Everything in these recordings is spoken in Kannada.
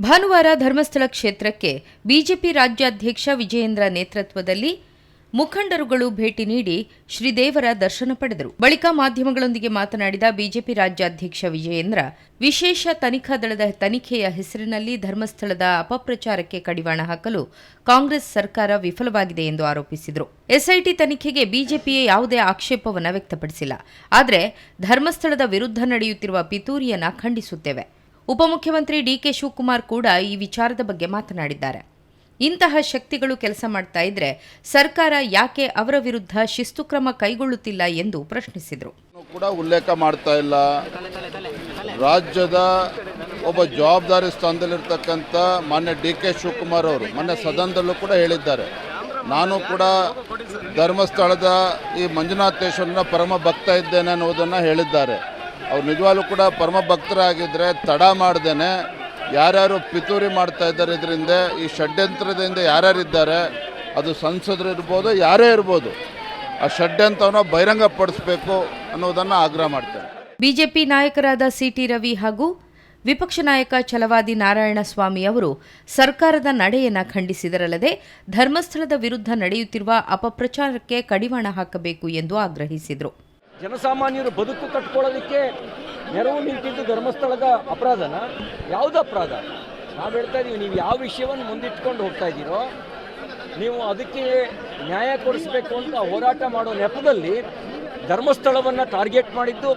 ಭಾನುವಾರ ಧರ್ಮಸ್ಥಳ ಕ್ಷೇತ್ರಕ್ಕೆ ಬಿಜೆಪಿ ರಾಜ್ಯಾಧ್ಯಕ್ಷ ವಿಜಯೇಂದ್ರ ನೇತೃತ್ವದಲ್ಲಿ ಮುಖಂಡರುಗಳು ಭೇಟಿ ನೀಡಿ ಶ್ರೀದೇವರ ದರ್ಶನ ಪಡೆದರು. ಬಳಿಕ ಮಾಧ್ಯಮಗಳೊಂದಿಗೆ ಮಾತನಾಡಿದ ಬಿಜೆಪಿ ರಾಜ್ಯಾಧ್ಯಕ್ಷ ವಿಜಯೇಂದ್ರ, ವಿಶೇಷ ತನಿಖಾ ದಳದ ತನಿಖೆಯ ಹೆಸರಿನಲ್ಲಿ ಧರ್ಮಸ್ಥಳದ ಅಪಪ್ರಚಾರಕ್ಕೆ ಕಡಿವಾಣ ಹಾಕಲು ಕಾಂಗ್ರೆಸ್ ಸರ್ಕಾರ ವಿಫಲವಾಗಿದೆ ಎಂದು ಆರೋಪಿಸಿದರು. ಎಸ್ಐಟಿ ತನಿಖೆಗೆ ಬಿಜೆಪಿಯೇ ಯಾವುದೇ ಆಕ್ಷೇಪವನ್ನು ವ್ಯಕ್ತಪಡಿಸಿಲ್ಲ. ಆದರೆ ಧರ್ಮಸ್ಥಳದ ವಿರುದ್ಧ ನಡೆಯುತ್ತಿರುವ ಪಿತೂರಿಯನ್ನು ಖಂಡಿಸುತ್ತೇವೆ. ಉಪಮುಖ್ಯಮಂತ್ರಿ ಡಿಕೆ ಶಿವಕುಮಾರ್ ಕೂಡ ಈ ವಿಚಾರದ ಬಗ್ಗೆ ಮಾತನಾಡಿದ್ದಾರೆ. ಇಂತಹ ಶಕ್ತಿಗಳು ಕೆಲಸ ಮಾಡ್ತಾ ಇದ್ರೆ ಸರ್ಕಾರ ಯಾಕೆ ಅವರ ವಿರುದ್ಧ ಶಿಸ್ತು ಕ್ರಮ ಕೈಗೊಳ್ಳುತ್ತಿಲ್ಲ ಎಂದು ಪ್ರಶ್ನಿಸಿದರು. ಕೂಡ ಉಲ್ಲೇಖ ಮಾಡ್ತಾ ಇಲ್ಲ. ರಾಜ್ಯದ ಒಬ್ಬ ಜವಾಬ್ದಾರಿ ಸ್ಥಾನದಲ್ಲಿರ್ತಕ್ಕಂಥ ಮಾನ್ಯ ಡಿ ಕೆ ಶಿವಕುಮಾರ್ ಅವರು ಮೊನ್ನೆ ಸದನದಲ್ಲೂ ಕೂಡ ಹೇಳಿದ್ದಾರೆ. ನಾನು ಕೂಡ ಧರ್ಮಸ್ಥಳದ ಈ ಮಂಜುನಾಥೇಶ್ವರನ ಪರಮ ಭಕ್ತ ಇದ್ದೇನೆ ಅನ್ನೋದನ್ನು ಹೇಳಿದ್ದಾರೆ. ಅವ್ರು ನಿಜವಾಗ್ಲೂ ಕೂಡ ಪರಮ ಭಕ್ತರಾಗಿದ್ದರೆ ತಡ ಮಾಡ್ದೇನೆ. ಯಾರ್ಯಾರು ಪಿತೂರಿ ಮಾಡ್ತಾ ಇದ್ದಾರೆ ಇದರಿಂದ, ಈ ಷಡ್ಯಂತ್ರದಿಂದ ಯಾರ್ಯಾರಿದ್ದಾರೆ ಅದು ಸಂಸದರು ಇರ್ಬೋದು, ಯಾರೇ ಇರ್ಬೋದು, ಆ ಷಡ್ಯಂತ್ರವನ್ನು ಬಹಿರಂಗಪಡಿಸಬೇಕು ಅನ್ನೋದನ್ನು ಆಗ್ರಹ ಮಾಡ್ತಾರೆ ಬಿಜೆಪಿ ನಾಯಕರಾದ ಸಿಟಿ ರವಿ ಹಾಗೂ ವಿಪಕ್ಷ ನಾಯಕ ಛಲವಾದಿ ನಾರಾಯಣಸ್ವಾಮಿ ಅವರು ಸರ್ಕಾರದ ನಡೆಯನ್ನು ಖಂಡಿಸಿದರಲ್ಲದೆ ಧರ್ಮಸ್ಥಳದ ವಿರುದ್ಧ ನಡೆಯುತ್ತಿರುವ ಅಪಪ್ರಚಾರಕ್ಕೆ ಕಡಿವಾಣ ಹಾಕಬೇಕು ಎಂದು ಆಗ್ರಹಿಸಿದರು. ಜನಸಾಮಾನ್ಯರು ಬದುಕು ಕಟ್ಕೊಳ್ಳೋದಕ್ಕೆ ನೆರವು ನಿಂತಿದ್ದು ಧರ್ಮಸ್ಥಳದ ಅಪರಾಧನ? ಯಾವುದು ಅಪರಾಧ? ನಾವು ಹೇಳ್ತಾ ಇದ್ದೀವಿ ನೀವು ಯಾವ ವಿಷಯವನ್ನು ಮುಂದಿಟ್ಕೊಂಡು ಹೋಗ್ತಾ ಇದ್ದೀರೋ, ನೀವು ಅದಕ್ಕೆ ನ್ಯಾಯ ಕೊಡಿಸ್ಬೇಕು ಅಂತ ಹೋರಾಟ ಮಾಡೋ ನೆಪದಲ್ಲಿ ಧರ್ಮಸ್ಥಳವನ್ನು ಟಾರ್ಗೆಟ್ ಮಾಡಿದ್ದು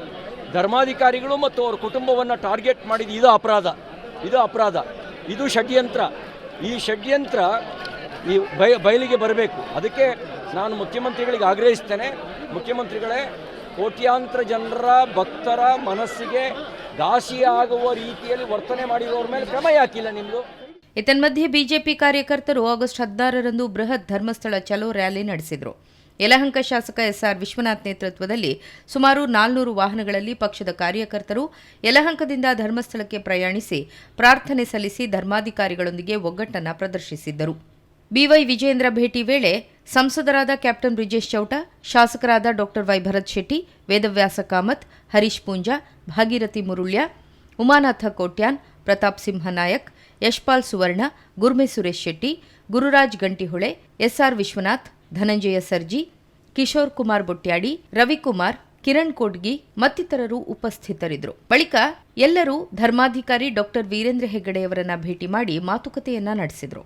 ಧರ್ಮಾಧಿಕಾರಿಗಳು ಮತ್ತು ಅವ್ರ ಕುಟುಂಬವನ್ನು ಟಾರ್ಗೆಟ್ ಮಾಡಿದ್ದು ಇದು ಅಪರಾಧ. ಇದು ಅಪರಾಧ. ಇದು ಷಡ್ಯಂತ್ರ. ಈ ಷಡ್ಯಂತ್ರ ಈ ಬಯ ಬಯಲಿಗೆ ಬರಬೇಕು. ಅದಕ್ಕೆ ನಾನು ಮುಖ್ಯಮಂತ್ರಿಗಳಿಗೆ ಆಗ್ರಹಿಸ್ತೇನೆ. ಮುಖ್ಯಮಂತ್ರಿಗಳೇ ಕೋಟ್ಯಾಂತರ ಜನರ ಭಕ್ತರ ಮನಸ್ಸಿಗೆ ದಾಸಿಯಾಗುವ ರೀತಿಯಲ್ಲಿ ವರ್ತನೆ ಮಾಡಿರೋರ ಮೇಲೆ ಕ್ರಮ ಯಾಕಿಲ್ಲ ನಿಮ್ಮದು ಏತನ್ಮಧ್ಯೆ ಬಿಜೆಪಿ ಕಾರ್ಯಕರ್ತರು ಆಗಸ್ಟ್ ಹದಿನಾರರಂದು ಬೃಹತ್ ಧರ್ಮಸ್ಥಳ ಚಲೋ ರ್ಯಾಲಿ ನಡೆಸಿದರು. ಯಲಹಂಕ ಶಾಸಕ ಎಸ್ಆರ್ ವಿಶ್ವನಾಥ್ ನೇತೃತ್ವದಲ್ಲಿ ಸುಮಾರು ನಾಲ್ನೂರು ವಾಹನಗಳಲ್ಲಿ ಪಕ್ಷದ ಕಾರ್ಯಕರ್ತರು ಯಲಹಂಕದಿಂದ ಧರ್ಮಸ್ಥಳಕ್ಕೆ ಪ್ರಯಾಣಿಸಿ ಪ್ರಾರ್ಥನೆ ಸಲ್ಲಿಸಿ ಧರ್ಮಾಧಿಕಾರಿಗಳೊಂದಿಗೆ ಒಗ್ಗಟ್ಟನ್ನು ಪ್ರದರ್ಶಿಸಿದ್ದರು. ಬಿವೈ ವಿಜೇಂದ್ರ ಭೇಟಿ ವೇಳೆ ಸಂಸದರಾದ ಕ್ಯಾಪ್ಟನ್ ಬ್ರಿಜೇಶ್ ಚೌಟ, ಶಾಸಕರಾದ doctor Y Bharath Shetty, Vedavyas Kamath, Harish Poonja, Bhagirathi Murulya, Umanath Kotian, Pratap Simha Nayak, Yashpal Suvarna, Gurme Suresh Shetty, Gururaj Gantihole, S R Vishwanath, Dhananjaya Sarji, Kishore Kumar Botyadi, Ravikumar, Kiran Kodgi ಮತ್ತಿತರರು ಉಪಸ್ಥಿತರಿದ್ದರು. ಬಳಿಕ ಎಲ್ಲರೂ ಧರ್ಮಾಧಿಕಾರಿ ಡಾಕ್ಟರ್ ವೀರೇಂದ್ರ ಹೆಗ್ಗಡೆಯವರನ್ನ ಭೇಟಿ ಮಾಡಿ ಮಾತುಕತೆಯನ್ನ ನಡೆಸಿದರು.